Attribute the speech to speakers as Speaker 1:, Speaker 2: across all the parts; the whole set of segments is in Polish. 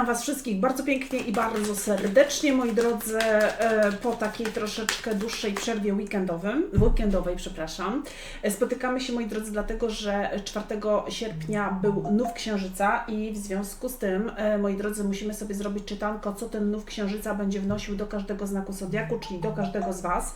Speaker 1: witam Was wszystkich bardzo pięknie i bardzo serdecznie, moi drodzy, e, po takiej troszeczkę dłuższej przerwie weekendowym, weekendowej, przepraszam. E, Spotykamy się, moi drodzy, dlatego, że 4 sierpnia był nów księżyca i w związku z tym, e, moi drodzy, musimy sobie zrobić czytanko, co ten nów księżyca będzie wnosił do każdego znaku zodiaku, czyli do każdego z Was.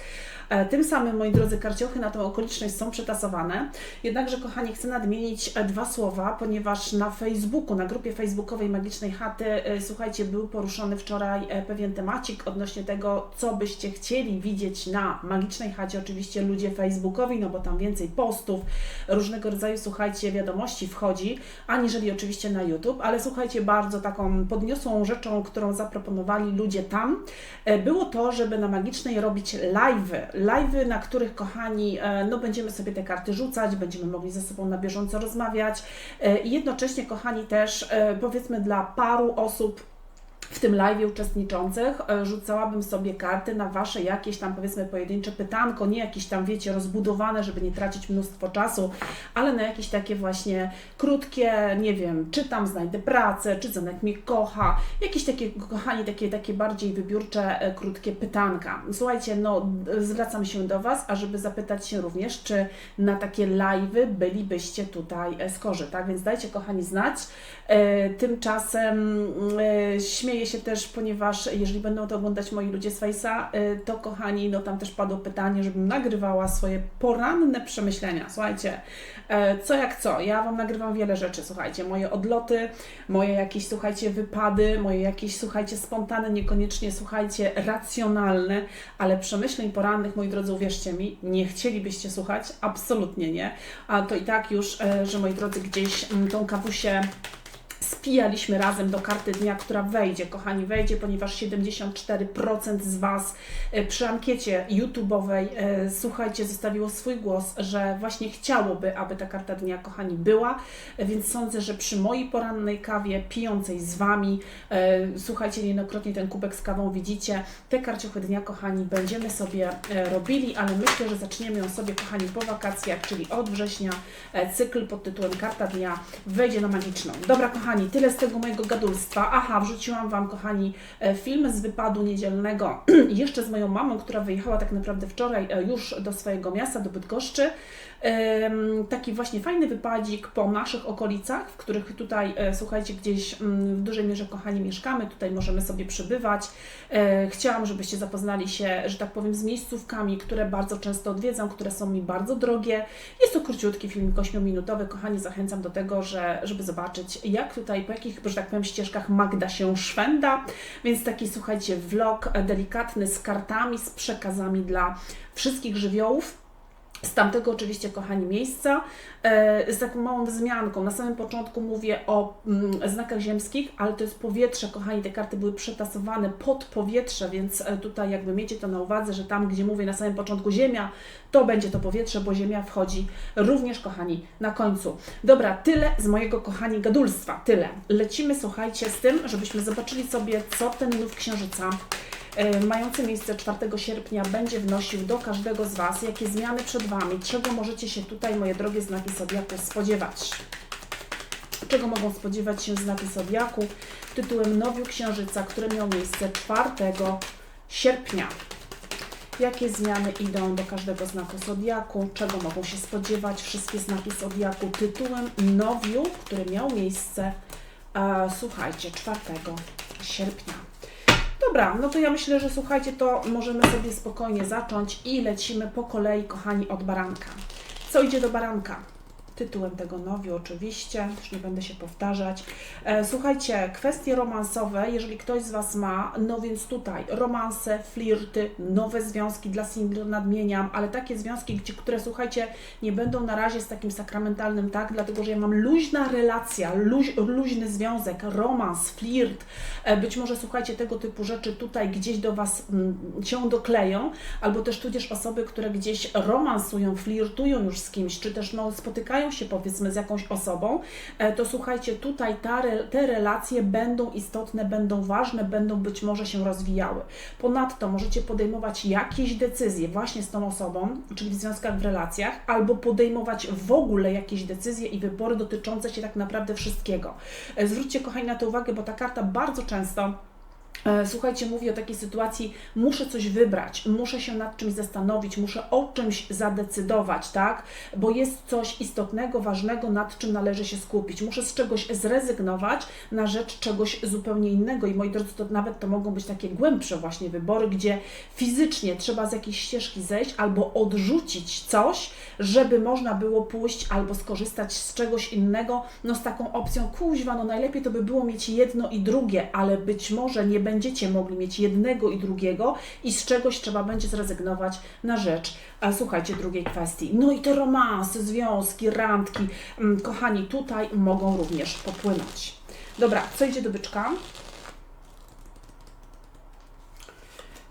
Speaker 1: Tym samym, moi drodzy, karciochy na tą okoliczność są przetasowane. Jednakże, kochani, chcę nadmienić dwa słowa, ponieważ na Facebooku, na grupie facebookowej Magicznej Chaty, słuchajcie, był poruszony wczoraj e, pewien temacik odnośnie tego, co byście chcieli widzieć na Magicznej Chacie. Oczywiście ludzie facebookowi, no bo tam więcej postów, różnego rodzaju, słuchajcie, wiadomości wchodzi, aniżeli oczywiście na YouTube, ale słuchajcie, bardzo taką podniosłą rzeczą, którą zaproponowali ludzie tam, e, było to, żeby na Magicznej robić live'y. Live'y, na których, kochani, e, no będziemy sobie te karty rzucać, będziemy mogli ze sobą na bieżąco rozmawiać e, i jednocześnie, kochani, też e, powiedzmy dla paru osób w tym live uczestniczących e, rzucałabym sobie karty na Wasze jakieś tam powiedzmy pojedyncze pytanko, nie jakieś tam wiecie rozbudowane, żeby nie tracić mnóstwo czasu, ale na jakieś takie właśnie krótkie, nie wiem, czy tam znajdę pracę, czy Zenek mnie kocha, jakieś takie, kochani, takie, takie bardziej wybiórcze, e, krótkie pytanka. Słuchajcie, no zwracam się do Was, ażeby zapytać się również, czy na takie live'y bylibyście tutaj e, skorzy, tak? Więc dajcie, kochani, znać. E, Tymczasem e, śmieję się też, ponieważ jeżeli będą to oglądać moi ludzie z Face'a, e, to kochani, no tam też padło pytanie, żebym nagrywała swoje poranne przemyślenia. Słuchajcie, e, co jak co, ja Wam nagrywam wiele rzeczy, słuchajcie, moje odloty, moje jakieś, słuchajcie, wypady, moje jakieś, słuchajcie, spontane, niekoniecznie, słuchajcie, racjonalne, ale przemyśleń porannych, moi drodzy, uwierzcie mi, nie chcielibyście słuchać, absolutnie nie, a to i tak już, e, że moi drodzy, gdzieś mm, tą kawusię spijaliśmy razem do karty dnia, która wejdzie, kochani, wejdzie, ponieważ 74% z Was e, przy ankiecie YouTube'owej, e, słuchajcie, zostawiło swój głos, że właśnie chciałoby, aby ta karta dnia, kochani, była, e, więc sądzę, że przy mojej porannej kawie, pijącej z Wami, słuchajcie, niejednokrotnie ten kubek z kawą widzicie, te karciochy dnia, kochani, będziemy sobie robili, ale myślę, że zaczniemy ją sobie, kochani, po wakacjach, czyli od września, cykl pod tytułem Karta Dnia wejdzie na magiczną. Dobra, kochani, tyle z tego mojego gadulstwa. Aha, wrzuciłam Wam, kochani, e, film z wypadu niedzielnego, jeszcze z moją mamą, która wyjechała tak naprawdę wczoraj e, już do swojego miasta, do Bydgoszczy. Taki właśnie fajny wypadzik po naszych okolicach, w których tutaj, e, słuchajcie, gdzieś mm, w dużej mierze, kochani, mieszkamy, tutaj możemy sobie przybywać. E, Chciałam, żebyście zapoznali się, że tak powiem, z miejscówkami, które bardzo często odwiedzam, które są mi bardzo drogie. Jest to króciutki filmik 8-minutowy. Kochani, zachęcam do tego, że, żeby zobaczyć, jak tutaj, po jakich, że tak powiem, ścieżkach Magda się szwenda. Więc taki, słuchajcie, vlog e, delikatny z kartami, z przekazami dla wszystkich żywiołów. Z tamtego oczywiście, kochani, miejsca, e, z taką małą wzmianką. Na samym początku mówię o mm, znakach ziemskich, ale to jest powietrze, kochani, te karty były przetasowane pod powietrze, więc e, tutaj jakby miejcie to na uwadze, że tam, gdzie mówię na samym początku ziemia, to będzie to powietrze, bo ziemia wchodzi również, kochani, na końcu. Dobra, tyle z mojego, kochani, gadulstwa, tyle. Lecimy, słuchajcie, z tym, żebyśmy zobaczyli sobie, co ten nów księżyca mający miejsce 4 sierpnia będzie wnosił do każdego z Was, jakie zmiany przed Wami, czego możecie się tutaj, moje drogie znaki Zodiaku, spodziewać. Czego mogą spodziewać się znaki Zodiaku tytułem Nowiu Księżyca, który miał miejsce 4 sierpnia. Jakie zmiany idą do każdego znaku Zodiaku, czego mogą się spodziewać wszystkie znaki Zodiaku tytułem Nowiu, który miał miejsce, e, słuchajcie, 4 sierpnia. Dobra, no to ja myślę, że słuchajcie, to możemy sobie spokojnie zacząć i lecimy po kolei, kochani, od baranka. Co idzie do baranka? Tytułem tego nowiu oczywiście, już nie będę się powtarzać. E, słuchajcie, kwestie romansowe, jeżeli ktoś z Was ma, no więc tutaj romanse, flirty, nowe związki dla singli nadmieniam, ale takie związki, gdzie, które słuchajcie, nie będą na razie z takim sakramentalnym tak, dlatego że ja mam luźna relacja, luź, luźny związek, romans, flirt, e, być może słuchajcie, tego typu rzeczy tutaj gdzieś do Was mm, się dokleją, albo też tudzież osoby, które gdzieś romansują, flirtują już z kimś, czy też no, spotykają się powiedzmy z jakąś osobą, e, to słuchajcie, tutaj ta, te relacje będą istotne, będą ważne, będą być może się rozwijały. Ponadto możecie podejmować jakieś decyzje właśnie z tą osobą, czyli w związkach, w relacjach, albo podejmować w ogóle jakieś decyzje i wybory dotyczące się tak naprawdę wszystkiego. E, zwróćcie, kochani, na to uwagę, bo ta karta bardzo często słuchajcie, mówię o takiej sytuacji, muszę coś wybrać, muszę się nad czymś zastanowić, muszę o czymś zadecydować, tak? Bo jest coś istotnego, ważnego, nad czym należy się skupić. Muszę z czegoś zrezygnować na rzecz czegoś zupełnie innego. I moi drodzy, to nawet to mogą być takie głębsze właśnie wybory, gdzie fizycznie trzeba z jakiejś ścieżki zejść albo odrzucić coś, żeby można było pójść albo skorzystać z czegoś innego, no z taką opcją, kuźwa, no najlepiej to by było mieć jedno i drugie, ale być może nie będziecie mogli mieć jednego i drugiego i z czegoś trzeba będzie zrezygnować na rzecz, a słuchajcie, drugiej kwestii. No i te romanse, związki, randki, mm, kochani, tutaj mogą również popłynąć. Dobra, co idzie do byczka?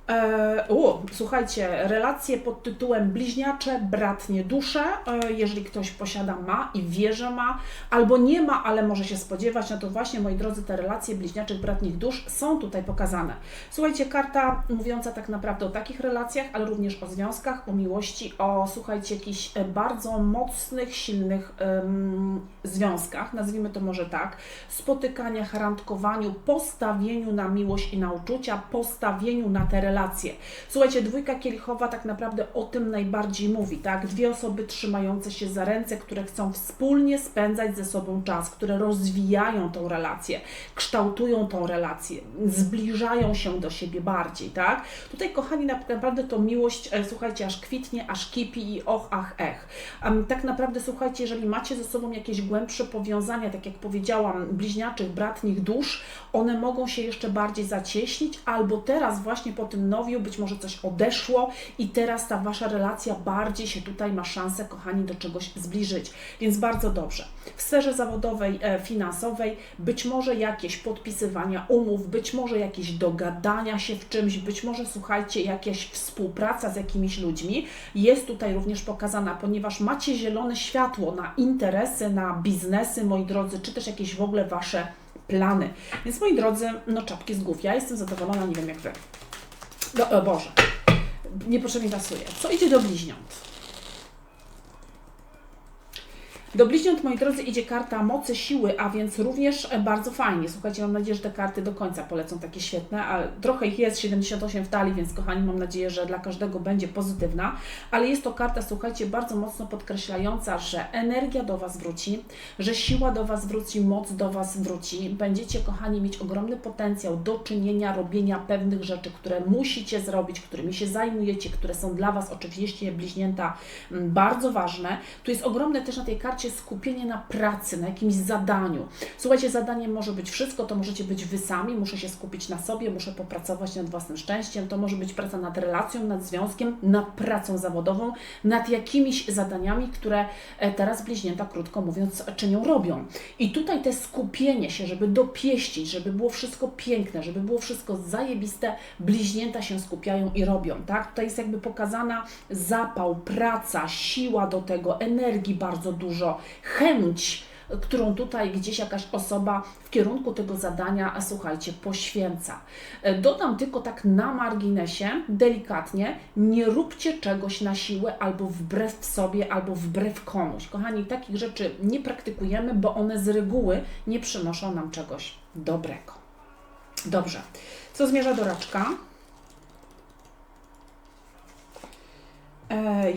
Speaker 1: E, o, słuchajcie, relacje pod tytułem bliźniacze, bratnie dusze, e, jeżeli ktoś posiada, ma i wie, że ma, albo nie ma, ale może się spodziewać, no to właśnie, moi drodzy, te relacje bliźniaczych, bratnich dusz są tutaj pokazane. Słuchajcie, karta mówiąca tak naprawdę o takich relacjach, ale również o związkach, o miłości, o, słuchajcie, jakichś e, bardzo mocnych, silnych um, związkach, nazwijmy to może tak, spotykaniach, randkowaniu, postawieniu na miłość i na uczucia, postawieniu na te relacje, relacje. Słuchajcie, dwójka kielichowa tak naprawdę o tym najbardziej mówi, tak? Dwie osoby trzymające się za ręce, które chcą wspólnie spędzać ze sobą czas, które rozwijają tą relację, kształtują tą relację, zbliżają się do siebie bardziej, tak? Tutaj, kochani, naprawdę to miłość, e, słuchajcie, aż kwitnie, aż kipi i och, ach, ech. Tak naprawdę, słuchajcie, jeżeli macie ze sobą jakieś głębsze powiązania, tak jak powiedziałam, bliźniaczych, bratnich dusz, one mogą się jeszcze bardziej zacieśnić, albo teraz właśnie po tym nowiu, być może coś odeszło i teraz ta Wasza relacja bardziej się tutaj ma szansę, kochani, do czegoś zbliżyć. Więc bardzo dobrze. W sferze zawodowej, e, finansowej, być może jakieś podpisywania umów, być może jakieś dogadania się w czymś, być może, słuchajcie, jakaś współpraca z jakimiś ludźmi jest tutaj również pokazana, ponieważ macie zielone światło na interesy, na biznesy, moi drodzy, czy też jakieś w ogóle Wasze plany. Więc moi drodzy, no czapki z głów. Ja jestem zadowolona, nie wiem jak Wy. No, o Boże, niepotrzebnie pasuje. Co idzie do bliźniąt? Do bliźniąt, moi drodzy, idzie karta mocy, siły, a więc również e, bardzo fajnie. Słuchajcie, mam nadzieję, że te karty do końca polecą takie świetne, a trochę ich jest, 78 w talii, więc kochani, mam nadzieję, że dla każdego będzie pozytywna, ale jest to karta, słuchajcie, bardzo mocno podkreślająca, że energia do Was wróci, że siła do Was wróci, moc do Was wróci. Będziecie, kochani, mieć ogromny potencjał do czynienia, robienia pewnych rzeczy, które musicie zrobić, którymi się zajmujecie, które są dla Was oczywiście bliźnięta bardzo ważne. Tu jest ogromne też na tej karcie macie skupienie na pracy, na jakimś zadaniu. Słuchajcie, zadaniem może być wszystko, to możecie być Wy sami, muszę się skupić na sobie, muszę popracować nad własnym szczęściem, to może być praca nad relacją, nad związkiem, nad pracą zawodową, nad jakimiś zadaniami, które e, teraz bliźnięta, krótko mówiąc, czynią, robią. I tutaj te skupienie się, żeby dopieścić, żeby było wszystko piękne, żeby było wszystko zajebiste, bliźnięta się skupiają i robią, tak? Tutaj jest jakby pokazana zapał, praca, siła do tego, energii bardzo dużo, chęć, którą tutaj gdzieś jakaś osoba w kierunku tego zadania, słuchajcie, poświęca. E, dodam tylko tak na marginesie, delikatnie, nie róbcie czegoś na siłę albo wbrew sobie, albo wbrew komuś. Kochani, takich rzeczy nie praktykujemy, bo one z reguły nie przynoszą nam czegoś dobrego. Dobrze. Co zmierza do raczka?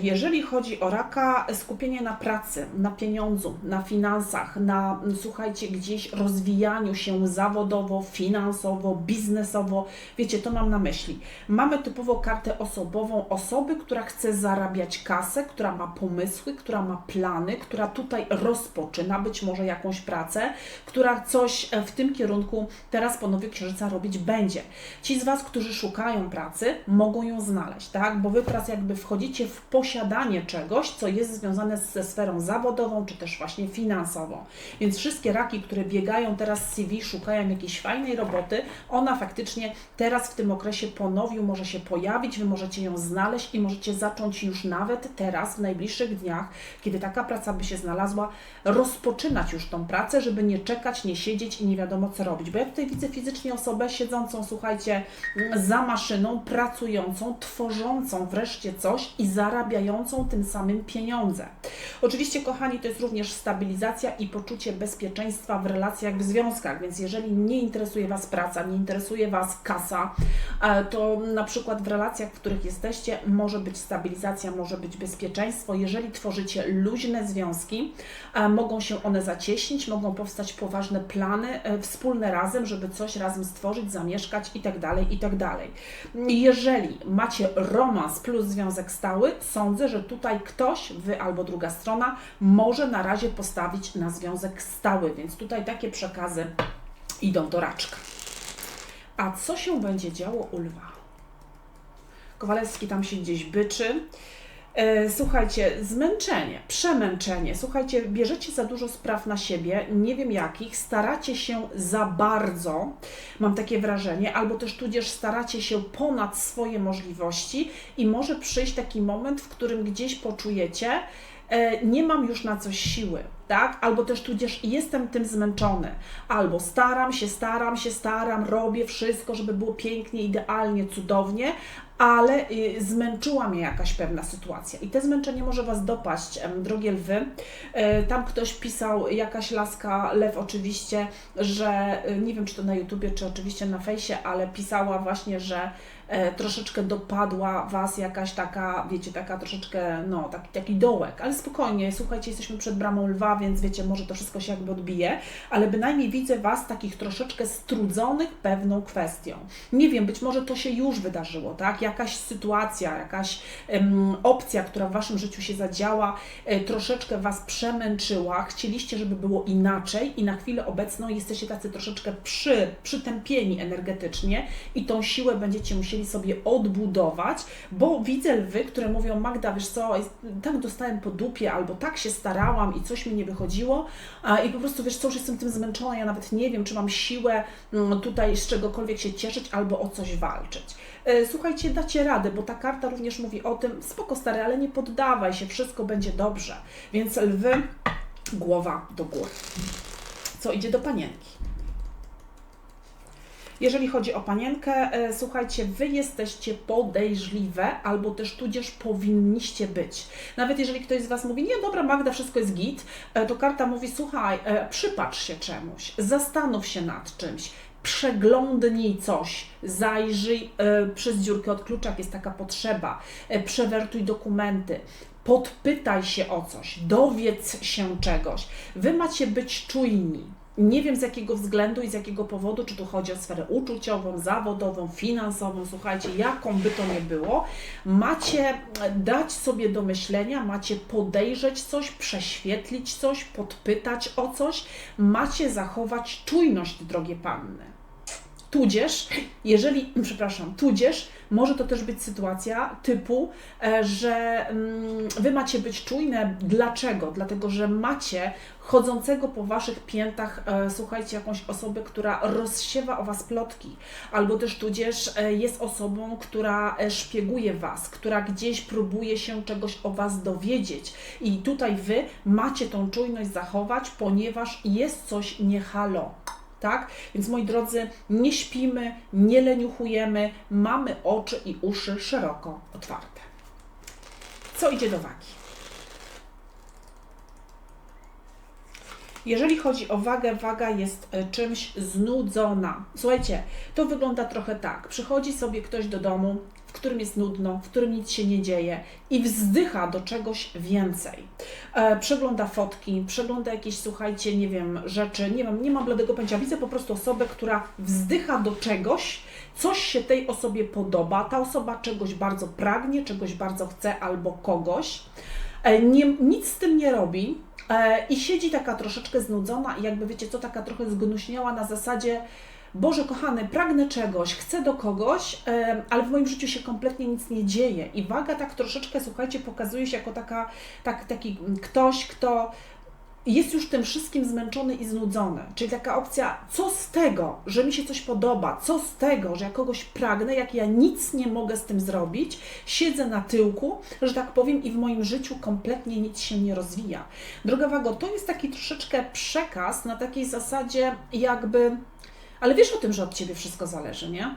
Speaker 1: Jeżeli chodzi o raka, skupienie na pracy, na pieniądzu, na finansach, na słuchajcie, gdzieś rozwijaniu się zawodowo, finansowo, biznesowo, wiecie, to mam na myśli. Mamy typowo kartę osobową osoby, która chce zarabiać kasę, która ma pomysły, która ma plany, która tutaj rozpoczyna być może jakąś pracę, która coś w tym kierunku teraz po Nowej Księżyca robić będzie. Ci z Was, którzy szukają pracy, mogą ją znaleźć, tak? Bo Wy teraz jakby wchodzicie w posiadanie czegoś, co jest związane ze sferą zawodową, czy też właśnie finansową. Więc wszystkie raki, które biegają teraz z CV, szukają jakiejś fajnej roboty, ona faktycznie teraz w tym okresie ponowiu może się pojawić, Wy możecie ją znaleźć i możecie zacząć już nawet teraz, w najbliższych dniach, kiedy taka praca by się znalazła, rozpoczynać już tą pracę, żeby nie czekać, nie siedzieć i nie wiadomo co robić. Bo ja tutaj widzę fizycznie osobę siedzącą, słuchajcie, za maszyną, pracującą, tworzącą wreszcie coś i zarabiającą tym samym pieniądze. Oczywiście, kochani, to jest również stabilizacja i poczucie bezpieczeństwa w relacjach, w związkach, więc jeżeli nie interesuje Was praca, nie interesuje Was kasa, e, to na przykład w relacjach, w których jesteście, może być stabilizacja, może być bezpieczeństwo. Jeżeli tworzycie luźne związki, e, mogą się one zacieśnić, mogą powstać poważne plany e, wspólne razem, żeby coś razem stworzyć, zamieszkać itd., tak itd. Tak jeżeli macie romans plus związek stały, sądzę, że tutaj ktoś, Wy albo druga strona, może na razie postawić na związek stały, więc tutaj takie przekazy idą do raczka. A co się będzie działo u lwa? Kowalewski tam się gdzieś byczy. E, słuchajcie, zmęczenie, przemęczenie. Słuchajcie, bierzecie za dużo spraw na siebie, nie wiem jakich, staracie się za bardzo, mam takie wrażenie, albo też tudzież staracie się ponad swoje możliwości i może przyjść taki moment, w którym gdzieś poczujecie, e, nie mam już na coś siły, tak? Albo też tudzież jestem tym zmęczony, albo staram się, staram się, staram, robię wszystko, żeby było pięknie, idealnie, cudownie, ale y, zmęczyła mnie jakaś pewna sytuacja. I te zmęczenie może Was dopaść, drogie lwy. E, tam ktoś pisał, jakaś laska, lew oczywiście, że y, nie wiem, czy to na YouTubie, czy oczywiście na fejsie, ale pisała właśnie, że e, troszeczkę dopadła Was jakaś taka, wiecie, taka troszeczkę, no, taki, taki dołek, ale spokojnie, słuchajcie, jesteśmy przed bramą lwa, więc wiecie, może to wszystko się jakby odbije, ale bynajmniej widzę Was takich troszeczkę strudzonych pewną kwestią. Nie wiem, być może to się już wydarzyło, tak? Jakaś sytuacja, jakaś um, opcja, która w Waszym życiu się zadziała, e, troszeczkę Was przemęczyła, chcieliście, żeby było inaczej i na chwilę obecną jesteście tacy troszeczkę przy, przytępieni energetycznie i tą siłę będziecie musieli sobie odbudować, bo widzę lwy, które mówią, Magda, wiesz co, tak dostałem po dupie, albo tak się starałam i coś mi nie wychodziło i po prostu, wiesz co, już jestem tym zmęczona, ja nawet nie wiem, czy mam siłę mm, tutaj z czegokolwiek się cieszyć albo o coś walczyć. E, słuchajcie, dacie radę, bo ta karta również mówi o tym, spoko stary, ale nie poddawaj się, wszystko będzie dobrze. Więc lwy, głowa do góry. Co idzie do panienki? Jeżeli chodzi o panienkę, e, słuchajcie, wy jesteście podejrzliwe, albo też tudzież powinniście być. Nawet jeżeli ktoś z Was mówi, nie, dobra, Magda, wszystko jest git, e, to karta mówi, słuchaj, e, przypatrz się czemuś, zastanów się nad czymś, przeglądnij coś, zajrzyj przez dziurkę od klucza, jest taka potrzeba, przewertuj dokumenty, podpytaj się o coś, dowiedz się czegoś. Wy macie być czujni. Nie wiem z jakiego względu i z jakiego powodu, czy tu chodzi o sferę uczuciową, zawodową, finansową, słuchajcie, jaką by to nie było, macie dać sobie do myślenia, macie podejrzeć coś, prześwietlić coś, podpytać o coś, macie zachować czujność, drogie panny. Tudzież, jeżeli, przepraszam, tudzież może to też być sytuacja typu, e, że mm, wy macie być czujne. Dlaczego? Dlatego, że macie chodzącego po waszych piętach, e, słuchajcie, jakąś osobę, która rozsiewa o was plotki, albo też tudzież e, jest osobą, która szpieguje was, która gdzieś próbuje się czegoś o was dowiedzieć. I tutaj wy macie tą czujność zachować, ponieważ jest coś niehalo tak? Więc moi drodzy, nie śpimy, nie leniuchujemy, mamy oczy i uszy szeroko otwarte. Co idzie do wagi? Jeżeli chodzi o wagę, waga jest e, czymś znudzona. Słuchajcie, to wygląda trochę tak. Przychodzi sobie ktoś do domu, którym jest nudno, w którym nic się nie dzieje i wzdycha do czegoś więcej. E, przegląda fotki, przegląda jakieś, słuchajcie, nie wiem, rzeczy, nie wiem, nie mam bladego pojęcia. Widzę po prostu osobę, która wzdycha do czegoś, coś się tej osobie podoba, ta osoba czegoś bardzo pragnie, czegoś bardzo chce albo kogoś. E, nie, nic z tym nie robi, e, i siedzi taka troszeczkę znudzona i jakby wiecie co, taka trochę zgnuśniała na zasadzie Boże kochany, pragnę czegoś, chcę do kogoś, ale w moim życiu się kompletnie nic nie dzieje. I waga tak troszeczkę, słuchajcie, pokazuje się jako taka, tak, taki ktoś, kto jest już tym wszystkim zmęczony i znudzony. Czyli taka opcja, co z tego, że mi się coś podoba, co z tego, że ja kogoś pragnę, jak ja nic nie mogę z tym zrobić, siedzę na tyłku, że tak powiem, i w moim życiu kompletnie nic się nie rozwija. Droga Wago, to jest taki troszeczkę przekaz na takiej zasadzie, jakby. Ale wiesz o tym, że od ciebie wszystko zależy, nie?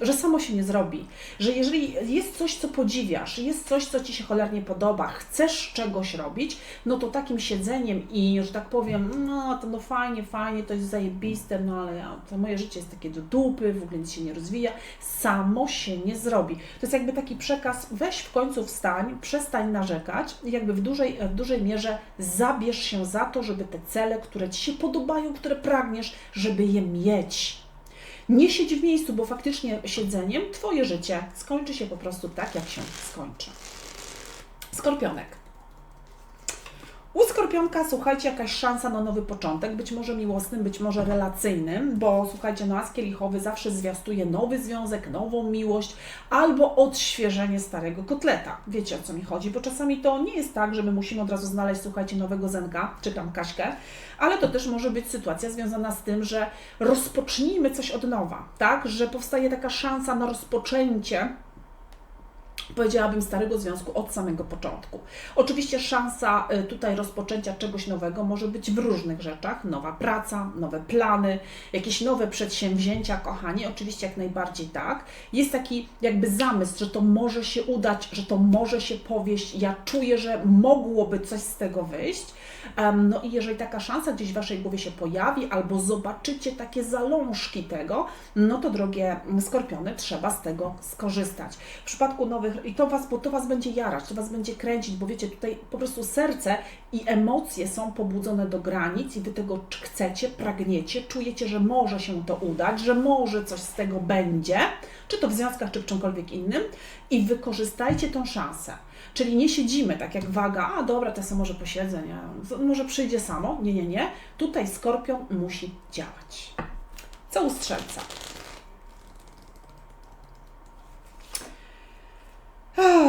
Speaker 1: Że samo się nie zrobi, że jeżeli jest coś, co podziwiasz, jest coś, co Ci się cholernie podoba, chcesz czegoś robić, no to takim siedzeniem i, że tak powiem, no to no fajnie, fajnie, to jest zajebiste, no ale ja, to moje życie jest takie do dupy, w ogóle nic się nie rozwija, samo się nie zrobi. To jest jakby taki przekaz, weź w końcu wstań, przestań narzekać i jakby w dużej, w dużej mierze zabierz się za to, żeby te cele, które Ci się podobają, które pragniesz, żeby je mieć. Nie siedź w miejscu, bo faktycznie siedzeniem Twoje życie skończy się po prostu tak, jak się skończy. Skorpionek. U skorpionka, słuchajcie, jakaś szansa na nowy początek, być może miłosnym, być może relacyjnym, bo słuchajcie, no as kielichowy zawsze zwiastuje nowy związek, nową miłość albo odświeżenie starego kotleta. Wiecie o co mi chodzi, bo czasami to nie jest tak, że my musimy od razu znaleźć, słuchajcie, nowego Zenka, czy tam Kaśkę, ale to też może być sytuacja związana z tym, że rozpocznijmy coś od nowa, tak, że powstaje taka szansa na rozpoczęcie powiedziałabym, starego związku od samego początku. Oczywiście szansa y, tutaj rozpoczęcia czegoś nowego może być w różnych rzeczach. Nowa praca, nowe plany, jakieś nowe przedsięwzięcia, kochani, oczywiście jak najbardziej tak. Jest taki jakby zamysł, że to może się udać, że to może się powieść. Ja czuję, że mogłoby coś z tego wyjść. No i jeżeli taka szansa gdzieś w Waszej głowie się pojawi, albo zobaczycie takie zalążki tego, no to drogie skorpiony, trzeba z tego skorzystać. W przypadku nowych, i to Was, bo to Was będzie jarać, to Was będzie kręcić, bo wiecie, tutaj po prostu serce i emocje są pobudzone do granic i Wy tego chcecie, pragniecie, czujecie, że może się to udać, że może coś z tego będzie, czy to w związkach, czy w czymkolwiek innym i wykorzystajcie tą szansę. Czyli nie siedzimy tak jak waga, a dobra, to sobie może posiedzę, nie? może przyjdzie samo. Nie, nie, nie. Tutaj skorpion musi działać. Co u strzelca?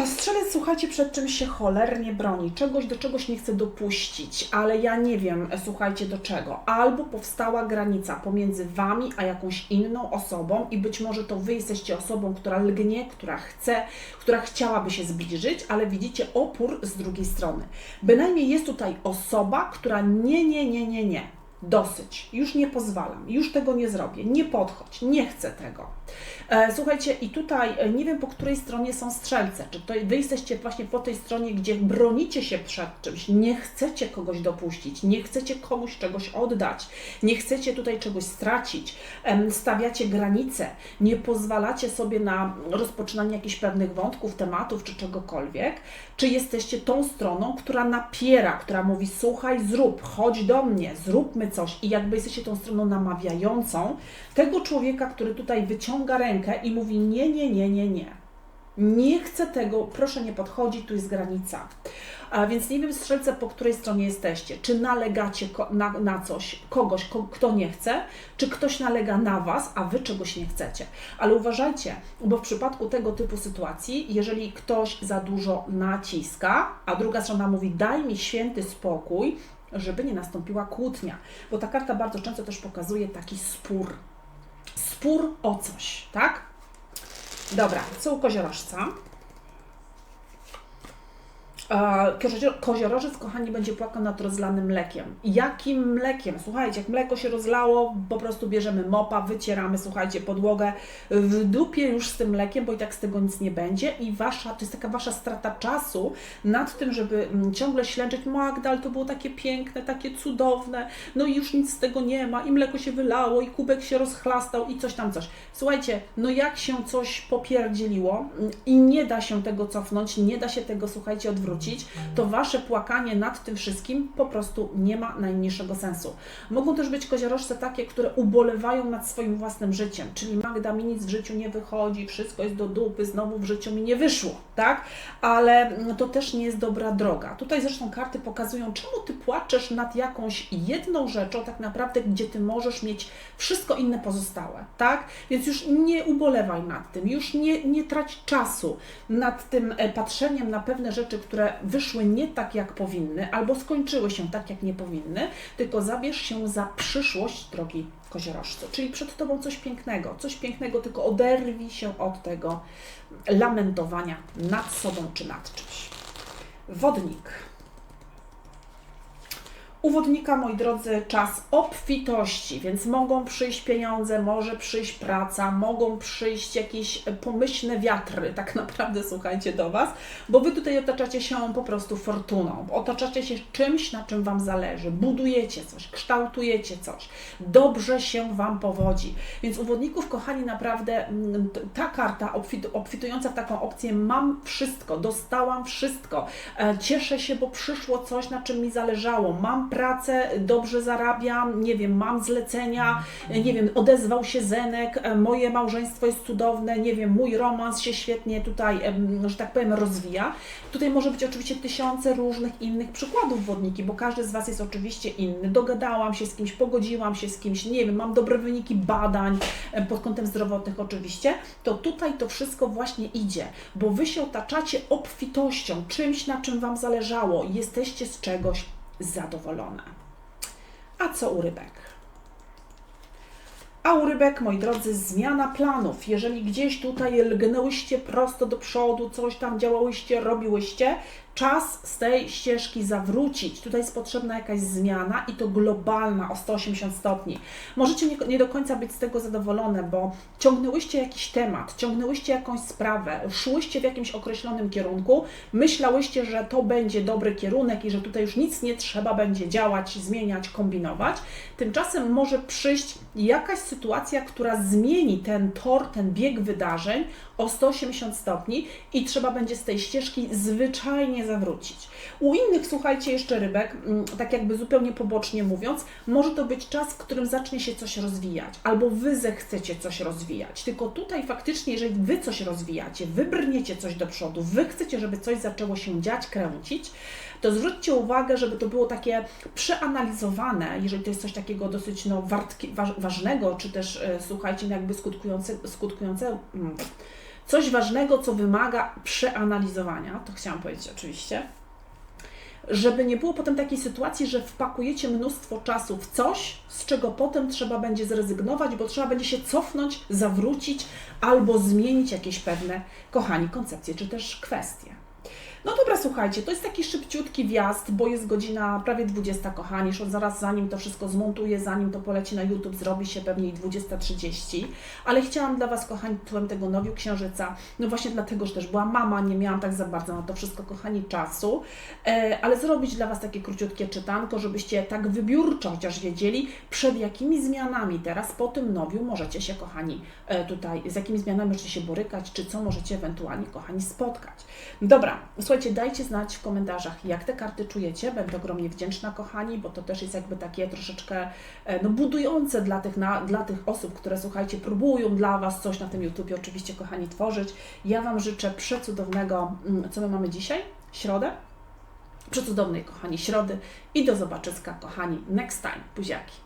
Speaker 1: Strzelec, słuchajcie, przed czymś się cholernie broni, czegoś do czegoś nie chce dopuścić, ale ja nie wiem, słuchajcie, do czego. Albo powstała granica pomiędzy Wami a jakąś inną osobą i być może to Wy jesteście osobą, która lgnie, która chce, która chciałaby się zbliżyć, ale widzicie opór z drugiej strony. Bynajmniej jest tutaj osoba, która nie, nie, nie, nie, nie dosyć, już nie pozwalam, już tego nie zrobię, nie podchodź, nie chcę tego. E, słuchajcie, i tutaj e, nie wiem po której stronie są strzelce. Czy to wy jesteście właśnie po tej stronie, gdzie bronicie się przed czymś, nie chcecie kogoś dopuścić, nie chcecie komuś czegoś oddać, nie chcecie tutaj czegoś stracić, stawiacie granice, nie pozwalacie sobie na rozpoczynanie jakichś pewnych wątków, tematów czy czegokolwiek, czy jesteście tą stroną, która napiera, która mówi: Słuchaj, zrób, chodź do mnie, zróbmy coś, i jakby jesteście tą stroną namawiającą tego człowieka, który tutaj wyciąga rękę i mówi: Nie, nie, nie, nie, nie. Nie chcę tego, proszę nie podchodzić, tu jest granica. A więc nie wiem, strzelce, po której stronie jesteście. Czy nalegacie na, na coś, kogoś, ko, kto nie chce, czy ktoś nalega na Was, a Wy czegoś nie chcecie. Ale uważajcie, bo w przypadku tego typu sytuacji, jeżeli ktoś za dużo naciska, a druga strona mówi, daj mi święty spokój, żeby nie nastąpiła kłótnia. Bo ta karta bardzo często też pokazuje taki spór. Spór o coś, tak? Dobra, co u koziorożca? Koziorożec, kochani, będzie płakał nad rozlanym mlekiem. Jakim mlekiem? Słuchajcie, jak mleko się rozlało, po prostu bierzemy mopa, wycieramy, słuchajcie, podłogę w dupie już z tym mlekiem, bo i tak z tego nic nie będzie i wasza, to jest taka wasza strata czasu nad tym, żeby mm, ciągle ślęczyć, Magda, ale to było takie piękne, takie cudowne, no i już nic z tego nie ma i mleko się wylało i kubek się rozchlastał i coś tam coś. Słuchajcie, no jak się coś popierdzieliło mm, i nie da się tego cofnąć, nie da się tego, słuchajcie, odwrócić, zawrócić, to wasze płakanie nad tym wszystkim po prostu nie ma najmniejszego sensu. Mogą też być koziorożce takie, które ubolewają nad swoim własnym życiem, czyli Magda mi nic w życiu nie wychodzi, wszystko jest do dupy, znowu w życiu mi nie wyszło, tak? Ale to też nie jest dobra droga. Tutaj zresztą karty pokazują, czemu ty płaczesz nad jakąś jedną rzeczą, tak naprawdę, gdzie ty możesz mieć wszystko inne pozostałe, tak? Więc już nie ubolewaj nad tym, już nie, nie trać czasu nad tym e, patrzeniem na pewne rzeczy, które wyszły nie tak, jak powinny, albo skończyły się tak, jak nie powinny, tylko zabierz się za przyszłość drogi koziorożcu. Czyli przed Tobą coś pięknego, coś pięknego, tylko oderwij się od tego lamentowania nad sobą czy nad czymś. Wodnik. U wodnika, moi drodzy, czas obfitości, więc mogą przyjść pieniądze, może przyjść praca, mogą przyjść jakieś pomyślne wiatry, tak naprawdę słuchajcie do Was, bo Wy tutaj otaczacie się po prostu fortuną, otaczacie się czymś, na czym Wam zależy, budujecie coś, kształtujecie coś, dobrze się Wam powodzi. Więc u wodników, kochani, naprawdę mm, ta karta obfitująca w taką opcję, mam wszystko, dostałam wszystko, e, cieszę się, bo przyszło coś, na czym mi zależało, mam pracę, dobrze zarabiam, nie wiem, mam zlecenia, nie wiem, odezwał się Zenek, e, moje małżeństwo jest cudowne, nie wiem, mój romans się świetnie tutaj, że tak powiem, rozwija. Tutaj może być oczywiście tysiące różnych innych przykładów wodniki, bo każdy z Was jest oczywiście inny. Dogadałam się z kimś, pogodziłam się z kimś, nie wiem, mam dobre wyniki badań e, pod kątem zdrowotnych oczywiście, to tutaj to wszystko właśnie idzie, bo Wy się otaczacie obfitością, czymś, na czym Wam zależało, jesteście z czegoś zadowolona. A co u rybek? A u rybek, moi drodzy, zmiana planów. Jeżeli gdzieś tutaj lgnęłyście prosto do przodu, coś tam działałyście, robiłyście, czas z tej ścieżki zawrócić. Tutaj jest potrzebna jakaś zmiana i to globalna o 180 stopni. Możecie nie, nie, do końca być z tego zadowolone, bo ciągnęłyście jakiś temat, ciągnęłyście jakąś sprawę, szłyście w jakimś określonym kierunku, myślałyście, że to będzie dobry kierunek i że tutaj już nic nie trzeba będzie działać, zmieniać, kombinować. Tymczasem może przyjść jakaś sytuacja, która zmieni ten tor, ten bieg wydarzeń o 180 stopni i trzeba będzie z tej ścieżki zwyczajnie zawrócić. U innych, słuchajcie, jeszcze rybek, mm, tak jakby zupełnie pobocznie mówiąc, może to być czas, w którym zacznie się coś rozwijać, albo Wy zechcecie coś rozwijać. Tylko tutaj faktycznie, jeżeli Wy coś rozwijacie, wybrniecie coś do przodu, Wy chcecie, żeby coś zaczęło się dziać, kręcić, to zwróćcie uwagę, żeby to było takie przeanalizowane, jeżeli to jest coś takiego dosyć no, wartki, ważnego, czy też, e, słuchajcie, no, jakby skutkujące, skutkujące mm, coś ważnego, co wymaga przeanalizowania, to chciałam powiedzieć oczywiście, żeby nie było potem takiej sytuacji, że wpakujecie mnóstwo czasu w coś, z czego potem trzeba będzie zrezygnować, bo trzeba będzie się cofnąć, zawrócić albo zmienić jakieś pewne, kochani, koncepcje czy też kwestie. No dobra, słuchajcie, to jest taki szybciutki wjazd, bo jest godzina prawie 20, kochani, już zaraz zanim to wszystko zmontuję, zanim to poleci na YouTube, zrobi się pewnie 20.30, ale chciałam dla Was, kochani, tytułem tego Nowiu Księżyca, no właśnie dlatego, że też była mama, nie miałam tak za bardzo na to wszystko, kochani, czasu, e, ale zrobić dla Was takie króciutkie czytanko, żebyście tak wybiórczo chociaż wiedzieli, przed jakimi zmianami teraz po tym Nowiu możecie się, kochani, e, tutaj, z jakimi zmianami możecie się borykać, czy co możecie ewentualnie, kochani, spotkać. Dobra, słuchajcie, Słuchajcie, dajcie znać w komentarzach, jak te karty czujecie. Będę ogromnie wdzięczna, kochani, bo to też jest jakby takie troszeczkę e, no, budujące dla tych, na, dla tych osób, które, słuchajcie, próbują dla Was coś na tym YouTubie oczywiście, kochani, tworzyć. Ja Wam życzę przecudownego, mm, co my mamy dzisiaj? Środę? Przecudownej, kochani, środy i do zobaczyska, kochani, next time. Buziaki.